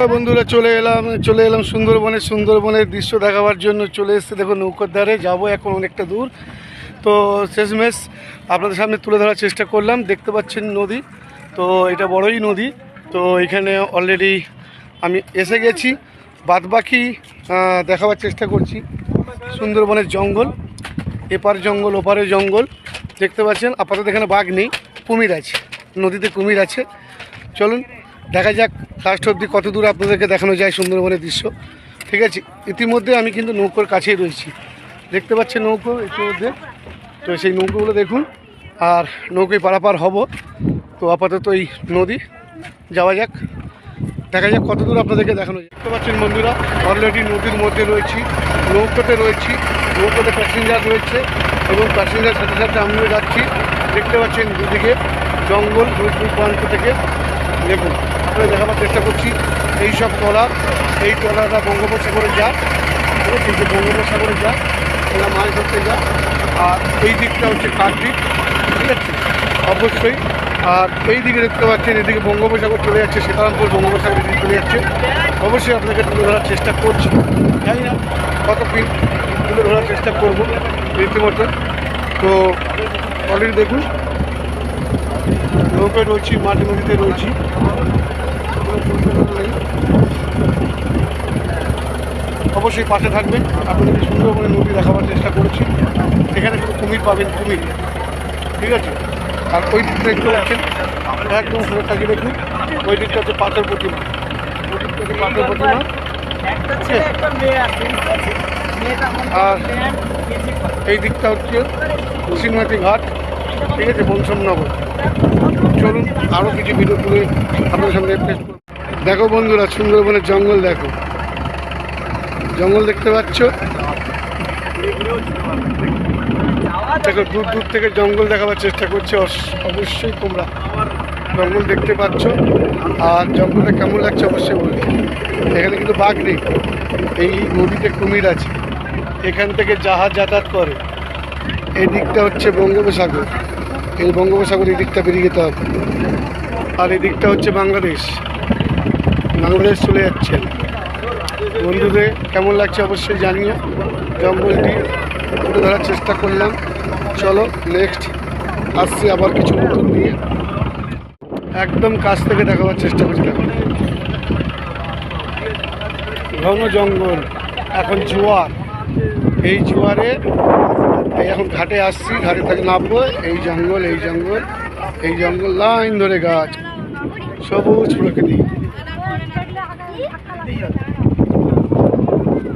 বন্ধুরা চলে এলাম চলে এলাম সুন্দরবনের সুন্দরবনের দৃশ্য দেখাবার জন্য চলে এসেছে। দেখো নৌকার ধারে, যাব এখন অনেকটা দূর। তো শেষমেশ আপনাদের সামনে তুলে ধরার চেষ্টা করলাম। দেখতে পাচ্ছেন নদী, তো এটা বড়ই নদী। তো এখানে অলরেডি আমি এসে গেছি। বাদ বাকি দেখাবার চেষ্টা করছি। সুন্দরবনের জঙ্গল, এপার জঙ্গল, ওপারে জঙ্গল। দেখতে পাচ্ছেন, আপাতত এখানে বাঘ নেই, কুমির আছে। নদীতে কুমির আছে। চলুন দেখা যাক লাস্ট অবধি কত দূর আপনাদেরকে দেখানো যায় সুন্দরবনের দৃশ্য। ঠিক আছে, ইতিমধ্যে আমি কিন্তু নৌকোর কাছেই রয়েছি। দেখতে পাচ্ছেন নৌকো ইতিমধ্যে? তো সেই নৌকোগুলো দেখুন, আর নৌকোয় পারাপার হব। তো আপাতত এই নদী, যাওয়া যাক। দেখা যাক কত দূর আপনাদেরকে দেখানো যায়। দেখতে পাচ্ছেন বন্ধুরা অলরেডি নদীর মধ্যে রয়েছি, নৌকোতে রয়েছি, নৌকোতে প্যাসেঞ্জার রয়েছে এবং প্যাসেঞ্জার সাথে সাথে আমিও যাচ্ছি। দেখতে পাচ্ছেন দুদিকে জঙ্গল দুই প্রান্ত থেকে। দেখুন। আপনাদের দেখাবার চেষ্টা করছি। এই সব ট্রলার, এই ট্রলাররা বঙ্গোপসাগরে যায় ঠিক বঙ্গোপসাগরে যায় এরা মাছ ধরতে যায় আর এই দিকটা হচ্ছে কাকদ্বীপ ঠিক আছে? অবশ্যই। আর এই দিকে দেখতে পাচ্ছেন, এদিকে বঙ্গোপসাগর চলে যাচ্ছে সীতারামপুর বঙ্গোপসাগর এদিকে চলে যাচ্ছে। অবশ্যই আপনাকে তুলে ধরার চেষ্টা করছি। জানি না কত তুলে ধরার চেষ্টা করব রীতিমতো। তো অলরেডি দেখুন, নৌকায় রয়েছি, মাটি নদীতে রয়েছি। অবশ্যই পাশে থাকবেন। আপনাদের সুন্দরবনের নদী দেখাবার চেষ্টা করেছি। এখানে শুধু কুমির পাবেন কুমির। ঠিক আছে? আর ওই দিকটা দেখতে পাচ্ছেন একদম সুন্দর থাকি দেখুন। ওই দিকটা হচ্ছে পাথর প্রতিমা। ওই দিকটা হচ্ছে পাথর প্রতিমা। আর এই দিকটা হচ্ছে সিংহাতি ঘাট। ঠিক আছে বংশমনগর চলুন আরও কিছু ভিডিও তুলে আপনাদের সামনে পেশ করব। দেখো বন্ধুরা, সুন্দরবনের জঙ্গল দেখো। জঙ্গল দেখতে পাচ্ছ? দেখো, দূর দূর থেকে জঙ্গল দেখাবার চেষ্টা করছে। অবশ্যই তোমরা জঙ্গল দেখতে পাচ্ছ। আর জঙ্গলটা কেমন লাগছে অবশ্যই বলবে এখানে কিন্তু বাঘ নেই। এই নদীতে কুমির আছে। এখান থেকে জাহাজ যাতায়াত করে। এই দিকটা হচ্ছে বঙ্গোপসাগর। এই বঙ্গোপসাগর এই দিকটা বেরিয়ে যেতে হবে। আর এদিকটা হচ্ছে বাংলাদেশ। বাংলাদেশ চলে যাচ্ছে। বন্ধুদের কেমন লাগছে অবশ্যই জানিও। জঙ্গলটি তুলে ধরার চেষ্টা করলাম। চলো নেক্সট আসছি আবার কিছু নতুন নিয়ে। একদম কাছ থেকে দেখাবার চেষ্টা করছি দেখো ঘন জঙ্গল, এখন জোয়ার। এই জোয়ারে এখন ঘাটে আসছি, ঘাটে থেকে নামবো, এই জঙ্গল এই জঙ্গল এই জঙ্গল, লাইন ধরে গাছ, সবুজ প্রকৃতি।